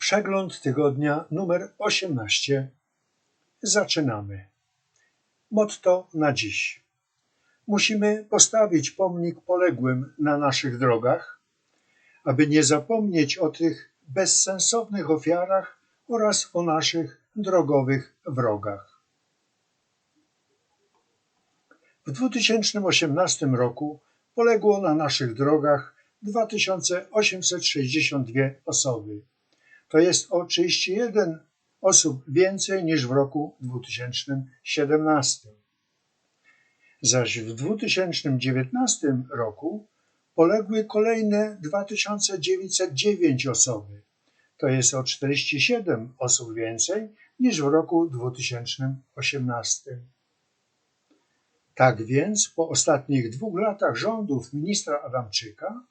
Przegląd tygodnia numer 18. Zaczynamy. Motto na dziś. Musimy postawić pomnik poległym na naszych drogach, aby nie zapomnieć o tych bezsensownych ofiarach oraz o naszych drogowych wrogach. W 2018 roku poległo na naszych drogach 2862 osoby. To jest o 31 osób więcej niż w roku 2017. Zaś w 2019 roku poległy kolejne 2909 osoby. To jest o 47 osób więcej niż w roku 2018. Tak więc po ostatnich dwóch latach rządów ministra Adamczyka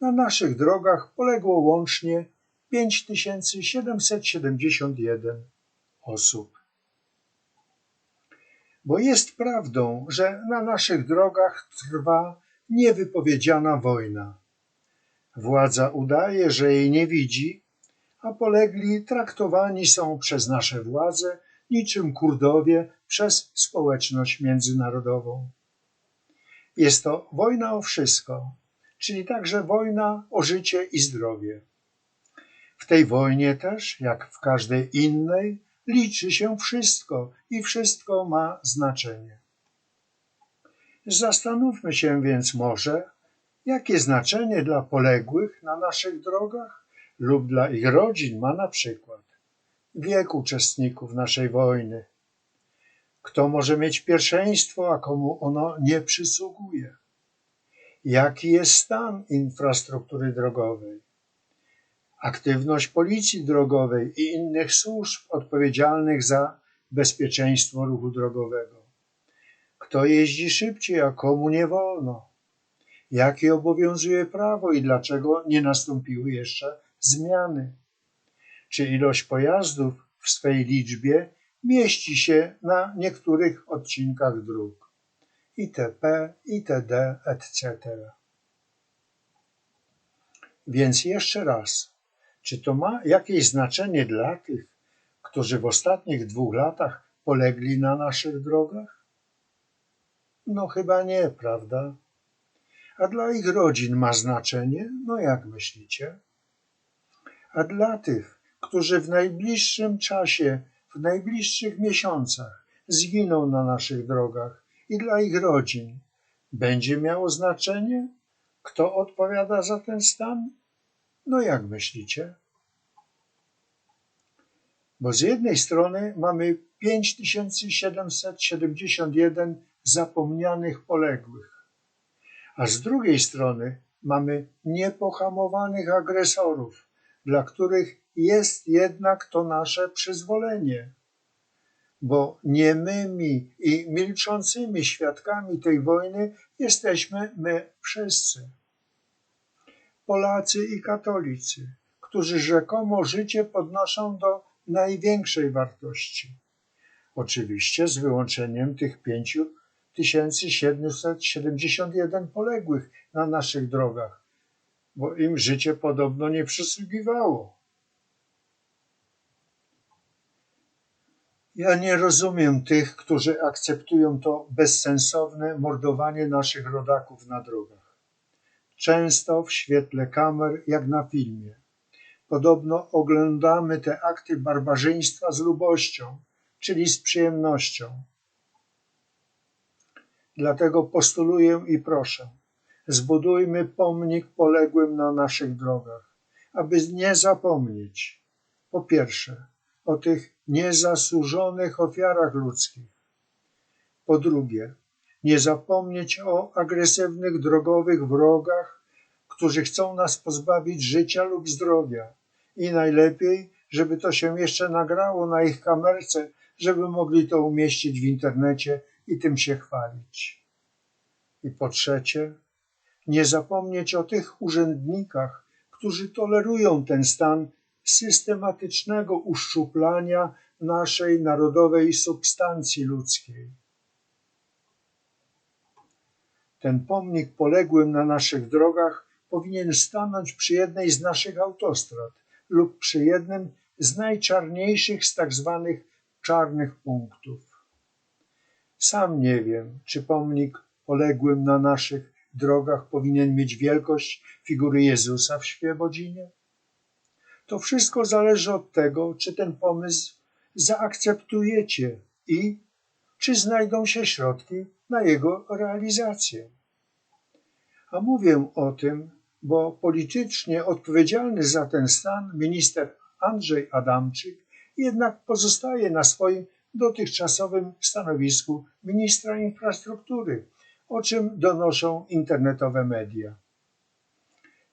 na naszych drogach poległo łącznie 5771 osób. Bo jest prawdą, że na naszych drogach trwa niewypowiedziana wojna. Władza udaje, że jej nie widzi, a polegli traktowani są przez nasze władze niczym Kurdowie przez społeczność międzynarodową. Jest to wojna o wszystko, czyli także wojna o życie i zdrowie. W tej wojnie też, jak w każdej innej, liczy się wszystko i wszystko ma znaczenie. Zastanówmy się więc może, jakie znaczenie dla poległych na naszych drogach lub dla ich rodzin ma na przykład wiek uczestników naszej wojny. Kto może mieć pierwszeństwo, a komu ono nie przysługuje? Jaki jest stan infrastruktury drogowej? Aktywność policji drogowej i innych służb odpowiedzialnych za bezpieczeństwo ruchu drogowego. Kto jeździ szybciej, a komu nie wolno? Jakie obowiązuje prawo i dlaczego nie nastąpiły jeszcze zmiany? Czy ilość pojazdów w swej liczbie mieści się na niektórych odcinkach dróg? itp., itd., etc. Więc jeszcze raz, czy to ma jakieś znaczenie dla tych, którzy w ostatnich dwóch latach polegli na naszych drogach? No chyba nie, prawda? A dla ich rodzin ma znaczenie? No jak myślicie? A dla tych, którzy w najbliższym czasie, w najbliższych miesiącach zginą na naszych drogach i dla ich rodzin, będzie miało znaczenie? Kto odpowiada za ten stan? No jak myślicie? Bo z jednej strony mamy 5771 zapomnianych poległych, a z drugiej strony mamy niepohamowanych agresorów, dla których jest jednak to nasze przyzwolenie. Bo niemymi i milczącymi świadkami tej wojny jesteśmy my wszyscy. Polacy i katolicy, którzy rzekomo życie podnoszą do największej wartości. Oczywiście z wyłączeniem tych 5771 poległych na naszych drogach, bo im życie podobno nie przysługiwało. Ja nie rozumiem tych, którzy akceptują to bezsensowne mordowanie naszych rodaków na drogach. Często w świetle kamer, jak na filmie. Podobno oglądamy te akty barbarzyństwa z lubością, czyli z przyjemnością. Dlatego postuluję i proszę, zbudujmy pomnik poległym na naszych drogach, aby nie zapomnieć, po pierwsze, o tych niezasłużonych ofiarach ludzkich. Po drugie, nie zapomnieć o agresywnych drogowych wrogach, którzy chcą nas pozbawić życia lub zdrowia. I najlepiej, żeby to się jeszcze nagrało na ich kamerce, żeby mogli to umieścić w internecie i tym się chwalić. I po trzecie, nie zapomnieć o tych urzędnikach, którzy tolerują ten stan systematycznego uszczuplania naszej narodowej substancji ludzkiej. Ten pomnik poległym na naszych drogach powinien stanąć przy jednej z naszych autostrad lub przy jednym z najczarniejszych z tak zwanych czarnych punktów. Sam nie wiem, czy pomnik poległym na naszych drogach powinien mieć wielkość figury Jezusa w Świebodzinie. To wszystko zależy od tego, czy ten pomysł zaakceptujecie i czy znajdą się środki na jego realizację. A mówię o tym, bo politycznie odpowiedzialny za ten stan minister Andrzej Adamczyk jednak pozostaje na swoim dotychczasowym stanowisku ministra infrastruktury, o czym donoszą internetowe media.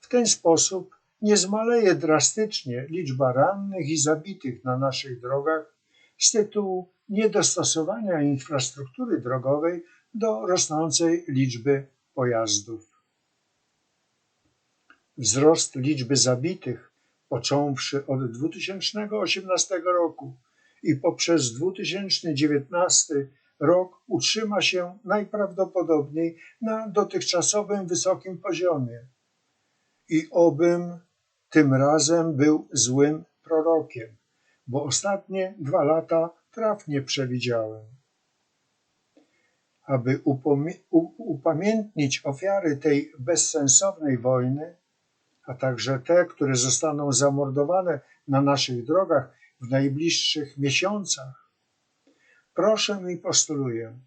W ten sposób nie zmaleje drastycznie liczba rannych i zabitych na naszych drogach z tytułu niedostosowania infrastruktury drogowej do rosnącej liczby pojazdów. Wzrost liczby zabitych, począwszy od 2018 roku i poprzez 2019 rok, utrzyma się najprawdopodobniej na dotychczasowym wysokim poziomie. I obym tym razem był złym prorokiem, bo ostatnie dwa lata trafnie przewidziałem. Aby upamiętnić ofiary tej bezsensownej wojny, a także te, które zostaną zamordowane na naszych drogach w najbliższych miesiącach, proszę i postuluję,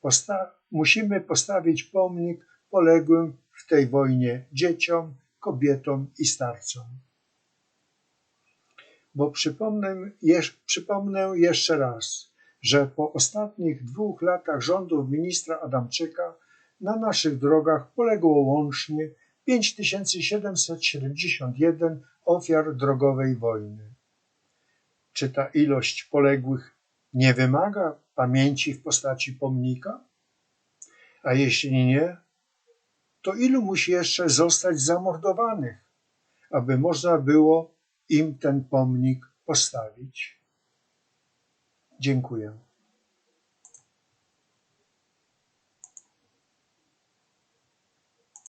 posta musimy postawić pomnik poległym w tej wojnie dzieciom, kobietom i starcom. Bo przypomnę, przypomnę jeszcze raz, że po ostatnich dwóch latach rządów ministra Adamczyka na naszych drogach poległo łącznie 5771 ofiar drogowej wojny. Czy ta ilość poległych nie wymaga pamięci w postaci pomnika? A jeśli nie, to ilu musi jeszcze zostać zamordowanych, aby można było im ten pomnik postawić? Dziękuję.